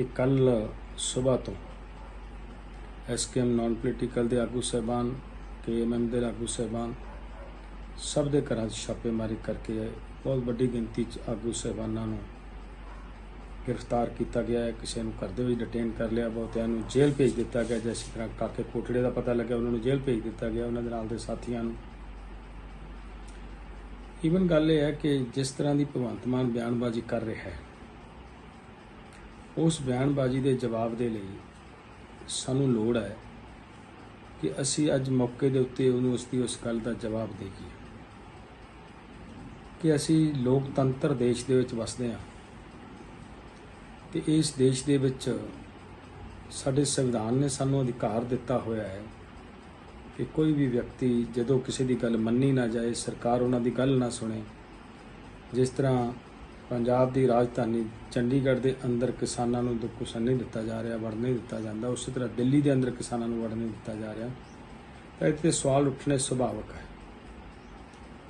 ਕਿ ਕੱਲ ਸਵੇਰ ਤੋਂ ਐਸਕੇਐਮ ਨਾਨ ਪੋਲੀਟੀਕਲ ਦੇ ਆਗੂ ਸਹਿਬਾਨ ਕੇਐਮਐਮ ਦੇ ਆਗੂ ਸਹਿਬਾਨ, ਸਭ ਦੇ ਘਰਾਂ 'ਚ ਛਾਪੇਮਾਰੀ ਕਰਕੇ ਬਹੁਤ ਵੱਡੀ ਗਿਣਤੀ 'ਚ ਆਗੂ ਸਹਿਬਾਨਾਂ ਨੂੰ ਗ੍ਰਿਫਤਾਰ ਕੀਤਾ ਗਿਆ ਹੈ। ਕਿਸੇ ਨੂੰ ਘਰ ਦੇ ਵਿੱਚ ਡਿਟੇਨ ਕਰ ਲਿਆ, ਬਹੁਤਿਆਂ ਨੂੰ ਜੇਲ੍ਹ ਭੇਜ ਦਿੱਤਾ ਗਿਆ। ਜਿਸ ਤਰ੍ਹਾਂ ਕਾਕੇ ਕੋਟੜੇ ਦਾ ਪਤਾ ਲੱਗਿਆ, ਉਹਨਾਂ ਨੂੰ ਜੇਲ੍ਹ ਭੇਜ ਦਿੱਤਾ ਗਿਆ, ਉਹਨਾਂ ਦੇ ਨਾਲ ਦੇ ਸਾਥੀਆਂ ਨੂੰ। ਈਵਨ ਗੱਲ ਇਹ ਹੈ ਕਿ ਜਿਸ ਤਰ੍ਹਾਂ ਦੀ ਭਗਵੰਤ ਮਾਨ ਬਿਆਨਬਾਜ਼ੀ ਕਰ ਰਿਹਾ ਹੈ ਉਸ ਬਿਆਨਬਾਜ਼ੀ ਦੇ ਜਵਾਬ ਦੇ ਲਈ ਸਾਨੂੰ ਲੋੜ ਹੈ ਕਿ ਅਸੀਂ ਅੱਜ ਮੌਕੇ ਦੇ ਉੱਤੇ ਉਹਨੂੰ ਉਸ ਦੀ ਉਸ ਗੱਲ ਦਾ ਜਵਾਬ ਦੇਈਏ ਕਿ ਅਸੀਂ ਲੋਕਤੰਤਰ ਦੇਸ਼ ਦੇ ਵਿੱਚ ਵਸਦੇ ਹਾਂ ਤੇ ਇਸ ਦੇਸ਼ ਦੇ ਵਿੱਚ ਸਾਡੇ ਸੰਵਿਧਾਨ ਨੇ ਸਾਨੂੰ ਅਧਿਕਾਰ ਦਿੱਤਾ ਹੋਇਆ ਹੈ ਕਿ ਕੋਈ ਵੀ ਵਿਅਕਤੀ ਜਦੋਂ ਕਿਸੇ ਦੀ ਗੱਲ ਮੰਨੀ ਨਾ ਜਾਏ, ਸਰਕਾਰ ਉਹਨਾਂ ਦੀ ਗੱਲ ਨਾ ਸੁਣੇ, ਜਿਸ ਤਰ੍ਹਾਂ ਪੰਜਾਬ ਦੀ ਰਾਜਧਾਨੀ ਚੰਡੀਗੜ੍ਹ ਦੇ ਅੰਦਰ ਕਿਸਾਨਾਂ ਨੂੰ ਦੁੱਖੁਸਨ ਨਹੀਂ ਦਿੱਤਾ ਜਾ ਰਿਹਾ ਵੜ ਨਹੀਂ ਦਿੱਤਾ ਜਾਂਦਾ। ਉਸੇ ਤਰ੍ਹਾਂ ਦਿੱਲੀ ਦੇ ਅੰਦਰ ਕਿਸਾਨਾਂ ਨੂੰ ਵੜ ਨਹੀਂ ਦਿੱਤਾ ਜਾ ਰਿਹਾ। ਤਾਂ ਇੱਥੇ ਸਵਾਲ ਉੱਠਣੇ ਸੁਭਾਵਕ ਹੈ।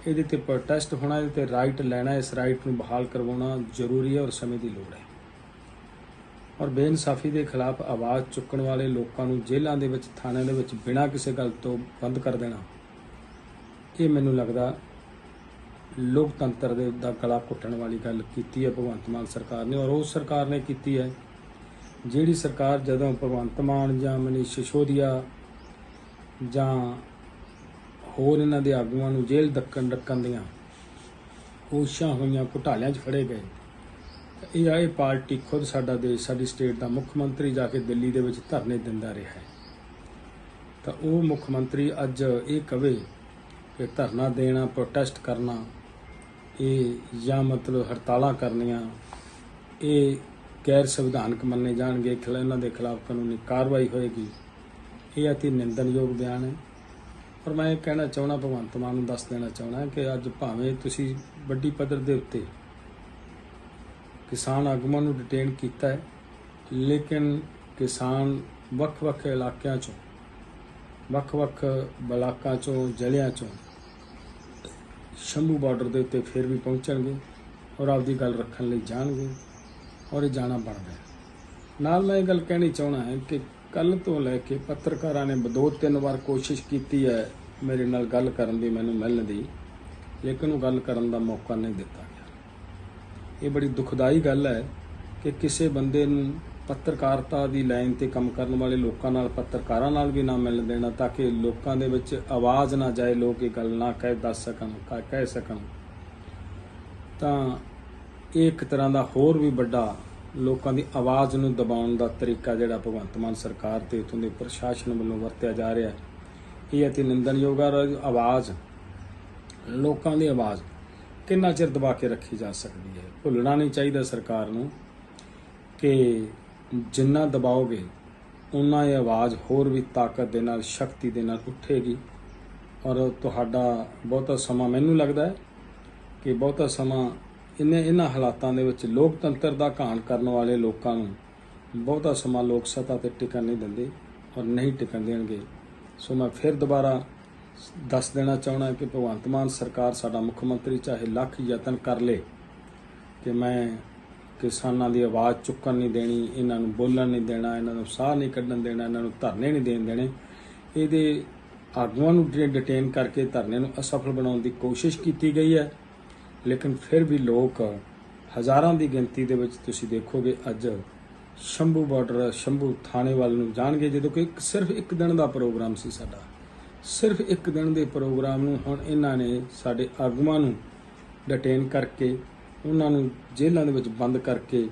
ਇਹਦੇ ਤੇ ਪ੍ਰੋਟੈਸਟ ਹੋਣਾ, ਇਹਦੇ ਤੇ ਰਾਈਟ ਲੈਣਾ, ਇਸ ਰਾਈਟ ਨੂੰ ਬਹਾਲ ਕਰਵਾਉਣਾ ਜ਼ਰੂਰੀ ਹੈ ਔਰ ਸਮੇਂ ਦੀ ਲੋੜ ਹੈ। ਔਰ ਬੇਇਨਸਾਫੀ ਦੇ ਖਿਲਾਫ ਆਵਾਜ਼ ਚੁੱਕਣ ਵਾਲੇ ਲੋਕਾਂ ਨੂੰ ਜੇਲ੍ਹਾਂ ਦੇ ਵਿੱਚ, ਥਾਣਿਆਂ ਦੇ ਵਿੱਚ ਬਿਨਾਂ ਕਿਸੇ ਗੱਲ ਤੋਂ ਬੰਦ ਕਰ ਦੇਣਾ, ਇਹ ਮੈਨੂੰ ਲੱਗਦਾ ਲੋਕਤੰਤਰ ਦੇ ਦਾ ਗਲਾ ਘੁੱਟਣ ਵਾਲੀ ਗੱਲ ਕੀਤੀ ਹੈ ਭਗਵੰਤ ਮਾਨ ਸਰਕਾਰ ਨੇ ਔਰ ਉਹ ਸਰਕਾਰ ਨੇ ਕੀਤੀ ਹੈ। ਜਿਹੜੀ ਸਰਕਾਰ ਜਦੋਂ ਭਗਵੰਤ ਮਾਨ ਜਾਂ ਮਨੀਸ਼ ਸਿਸੋਦੀਆ ਜਾਂ ਹੋਰ ਇਹਨਾਂ ਦੇ ਆਗੂਆਂ ਨੂੰ ਜੇਲ੍ਹ ਡੱਕਣ ਡੱਕਣ ਦੀਆਂ ਕੋਸ਼ਿਸ਼ਾਂ ਹੋਈਆਂ, ਘੁਟਾਲਿਆਂ 'ਚ ਫੜੇ ਗਏ, ਤਾਂ ਇਹ ਆਏ ਪਾਰਟੀ ਖੁਦ ਸਾਡਾ ਦੇਸ਼, ਸਾਡੀ ਸਟੇਟ ਦਾ ਮੁੱਖ ਮੰਤਰੀ ਜਾ ਕੇ ਦਿੱਲੀ ਦੇ ਵਿੱਚ ਧਰਨੇ ਦਿੰਦਾ ਰਿਹਾ ਹੈ। ਤਾਂ ਉਹ ਮੁੱਖ ਮੰਤਰੀ ਅੱਜ ਇਹ ਕਵੇ ਕਿ ਧਰਨਾ ਦੇਣਾ, ਪ੍ਰੋਟੈਸਟ ਕਰਨਾ ਇਹ ਜਾਂ ਮਤਲਬ ਹੜਤਾਲਾਂ ਕਰਨੀਆਂ, ਇਹ ਗੈਰ ਸੰਵਿਧਾਨਕ ਮੰਨੇ ਜਾਣਗੇ, ਖਿਲਾ ਇਹਨਾਂ ਦੇ ਖਿਲਾਫ ਕਾਨੂੰਨੀ ਕਾਰਵਾਈ ਹੋਏਗੀ। ਇਹ ਅਤੀ ਨਿੰਦਣਯੋਗ ਬਿਆਨ ਹੈ। ਔਰ ਮੈਂ ਇਹ ਕਹਿਣਾ ਚਾਹਣਾ ਭਗਵੰਤ ਮਾਨ ਨੂੰ ਦੱਸ ਦੇਣਾ ਚਾਹਣਾ ਕਿ ਅੱਜ ਭਾਵੇਂ ਤੁਸੀਂ ਵੱਡੀ ਪੱਧਰ ਦੇ ਉੱਤੇ ਕਿਸਾਨ ਆਗੂਆਂ ਨੂੰ ਡਿਟੇਨ ਕੀਤਾ ਹੈ, ਲੇਕਿਨ ਕਿਸਾਨ ਵੱਖ-ਵੱਖ ਇਲਾਕਿਆਂ ਚੋਂ, ਵੱਖ-ਵੱਖ ਬਲਾਕਾਂ ਚੋਂ, ਜ਼ਿਲ੍ਹਿਆਂ ਚੋਂ ਸ਼ੰਭੂ ਬਾਰਡਰ ਦੇ ਉੱਤੇ ਫਿਰ ਵੀ ਪਹੁੰਚਣਗੇ ਔਰ ਆਪਦੀ ਗੱਲ ਰੱਖਣ ਲਈ ਜਾਣਗੇ ਔਰ ਇਹ ਜਾਣਾ ਬਣਦਾ ਹੈ। ਨਾਲ ਮੈਂ ਇਹ ਗੱਲ ਕਹਿਣੀ ਚਾਹਣਾ ਹੈ ਕਿ ਕੱਲ ਤੋਂ ਲੈ ਕੇ ਪੱਤਰਕਾਰਾਂ ਨੇ ਦੋ ਤਿੰਨ ਵਾਰ ਕੋਸ਼ਿਸ਼ ਕੀਤੀ ਹੈ ਮੇਰੇ ਨਾਲ ਗੱਲ ਕਰਨ ਦੀ, ਮੈਨੂੰ ਮਿਲਣ ਦੀ, ਲੇਕਿਨ ਉਹ ਗੱਲ ਕਰਨ ਦਾ ਮੌਕਾ ਨਹੀਂ ਦਿੱਤਾ ਗਿਆ। ਇਹ ਬੜੀ ਦੁਖਦਾਈ ਗੱਲ ਹੈ ਕਿ ਕਿਸੇ ਬੰਦੇ ਨੂੰ ਪੱਤਰਕਾਰਤਾ ਦੀ ਲਾਈਨ ਤੇ ਕੰਮ ਕਰਨ ਵਾਲੇ ਲੋਕਾਂ ਨਾਲ ਪੱਤਰਕਾਰਾਂ ਨਾਲ ਵੀ ਨਾ ਮਿਲਣ ਦੇਣਾ, ਤਾਂ ਕਿ ਲੋਕਾਂ ਦੇ ਵਿੱਚ ਆਵਾਜ਼ ਨਾ ਜਾਏ, ਲੋਕ ਇਹ ਗੱਲ ਨਾ ਕਹਿ, ਦੱਸ ਸਕਣ, ਕ- ਕਹਿ ਸਕਣ। ਤਾਂ ਇਹ ਇੱਕ ਤਰ੍ਹਾਂ ਦਾ ਹੋਰ ਵੀ ਵੱਡਾ ਲੋਕਾਂ ਦੀ ਆਵਾਜ਼ ਨੂੰ ਦਬਾਉਣ ਦਾ ਤਰੀਕਾ ਜਿਹੜਾ ਭਗਵੰਤ ਮਾਨ ਸਰਕਾਰ ਤੇ ਉਥੋਂ ਦੇ ਪ੍ਰਸ਼ਾਸਨ ਵੱਲੋਂ ਵਰਤਿਆ ਜਾ ਰਿਹਾ ਹੈ। ਇਹ ਅਤੀ ਨਿੰਦਣਯੋਗ ਆਵਾਜ਼, ਲੋਕਾਂ ਦੀ ਆਵਾਜ਼ ਕਿੰਨਾ ਚਿਰ ਦਬਾ ਕੇ ਰੱਖੀ ਜਾ ਸਕਦੀ ਹੈ? ਭੁੱਲਣਾ ਨਹੀਂ ਚਾਹੀਦਾ ਸਰਕਾਰ ਨੂੰ ਕਿ ਜਿੰਨਾ ਦਬਾਓਗੇ ਉਨਾ ਇਹ ਆਵਾਜ਼ ਹੋਰ ਵੀ ਤਾਕਤ ਦੇ ਨਾਲ, ਸ਼ਕਤੀ ਦੇ ਨਾਲ ਉੱਠੇਗੀ। ਔਰ ਤੁਹਾਡਾ ਬਹੁਤਾ ਸਮਾਂ ਮੈਨੂੰ ਲੱਗਦਾ ਹੈ ਕਿ ਬਹੁਤਾ ਸਮਾਂ ਇਹਨੇ ਇਹਨਾਂ ਹਾਲਾਤਾਂ ਦੇ ਵਿੱਚ ਲੋਕਤੰਤਰ ਦਾ ਘਾਣ ਕਰਨ ਵਾਲੇ ਲੋਕਾਂ ਨੂੰ ਬਹੁਤਾ ਸਮਾਂ ਲੋਕ ਸੱਤਾ ਤੇ ਟਿਕਣ ਨਹੀਂ ਦਿੰਦੇ ਔਰ ਨਹੀਂ ਟਿਕਣ ਦੇਣਗੇ। ਸੋ ਮੈਂ ਫਿਰ ਦੁਬਾਰਾ ਦੱਸ ਦੇਣਾ ਚਾਹਣਾ ਕਿ ਭਗਵੰਤ ਮਾਨ ਸਰਕਾਰ ਸਾਡਾ ਮੁੱਖ ਮੰਤਰੀ ਚਾਹੇ ਲੱਖ ਯਤਨ ਕਰ ਲੇ, ਕਿ ਮੈਂ ਕਿਸਾਨਾਂ ਦੀ ਆਵਾਜ਼ ਚੁੱਕਣ ਨਹੀਂ ਦੇਣੀ, ਇਹਨਾਂ ਨੂੰ ਬੋਲਣ ਨਹੀਂ ਦੇਣਾ, ਇਹਨਾਂ ਨੂੰ ਸਾਹ ਨਹੀਂ ਕੱਢਣ ਦੇਣਾ, ਇਹਨਾਂ ਨੂੰ ਧਰਨੇ ਨਹੀਂ ਦੇਣ ਦੇਣੇ। ਇਹਦੇ ਆਗੂਆਂ ਨੂੰ ਡਿਟੇਨ ਕਰਕੇ ਧਰਨੇ ਨੂੰ ਅਸਫਲ ਬਣਾਉਣ ਦੀ ਕੋਸ਼ਿਸ਼ ਕੀਤੀ ਗਈ ਹੈ। ਲੇਕਿਨ ਫਿਰ ਵੀ ਲੋਕ ਹਜ਼ਾਰਾਂ ਦੀ ਗਿਣਤੀ ਦੇ ਵਿੱਚ ਤੁਸੀਂ ਦੇਖੋਗੇ, ਅੱਜ ਸ਼ੰਭੂ ਬਾਰਡਰ ਸ਼ੰਭੂ ਥਾਣੇ ਵੱਲ ਨੂੰ ਜਾਣਗੇ, ਜਦੋਂ ਕਿ ਇੱਕ ਸਿਰਫ ਇੱਕ ਦਿਨ ਦਾ ਪ੍ਰੋਗਰਾਮ ਸੀ ਸਾਡਾ। ਸਿਰਫ ਇੱਕ ਦਿਨ ਦੇ ਪ੍ਰੋਗਰਾਮ ਨੂੰ ਹੁਣ ਇਹਨਾਂ ਨੇ ਸਾਡੇ ਆਗੂਆਂ ਨੂੰ ਡਿਟੇਨ ਕਰਕੇ ਉਹਨਾਂ ਨੂੰ ਜੇਲ੍ਹਾਂ ਦੇ ਵਿੱਚ ਬੰਦ ਕਰਕੇ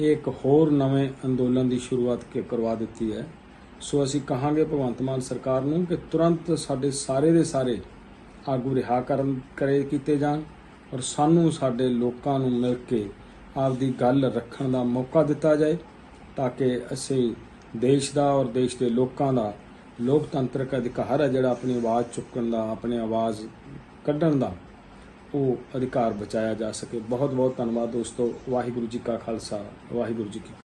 ਇਹ ਇੱਕ ਹੋਰ ਨਵੇਂ ਅੰਦੋਲਨ ਦੀ ਸ਼ੁਰੂਆਤ ਕਰਵਾ ਦਿੱਤੀ ਹੈ। ਸੋ ਅਸੀਂ ਕਹਾਂਗੇ ਭਗਵੰਤ ਮਾਨ ਸਰਕਾਰ ਨੂੰ ਕਿ ਤੁਰੰਤ ਸਾਡੇ ਸਾਰੇ ਦੇ ਸਾਰੇ ਆਗੂ ਰਿਹਾ ਕਰਨ, ਕਰੇ, ਕੀਤੇ ਜਾਣ ਔਰ ਸਾਨੂੰ ਸਾਡੇ ਲੋਕਾਂ ਨੂੰ ਮਿਲ ਕੇ ਆਪਦੀ ਗੱਲ ਰੱਖਣ ਦਾ ਮੌਕਾ ਦਿੱਤਾ ਜਾਏ ਤਾਂ ਕਿ ਅਸੀਂ ਦੇਸ਼ ਦਾ ਔਰ ਦੇਸ਼ ਦੇ ਲੋਕਾਂ ਦਾ ਲੋਕਤੰਤਰਕ ਅਧਿਕਾਰ ਹੈ ਜਿਹੜਾ ਆਪਣੀ ਆਵਾਜ਼ ਚੁੱਕਣ ਦਾ, ਆਪਣੀ ਆਵਾਜ਼ ਕੱਢਣ ਦਾ ਉਹ ਅਧਿਕਾਰ ਬਚਾਇਆ ਜਾ ਸਕੇ। ਬਹੁਤ ਬਹੁਤ ਧੰਨਵਾਦ ਦੋਸਤੋ। ਵਾਹਿਗੁਰੂ ਜੀ ਕਾ ਖਾਲਸਾ। ਵਾਹਿਗੁਰੂ ਜੀ ਕੀ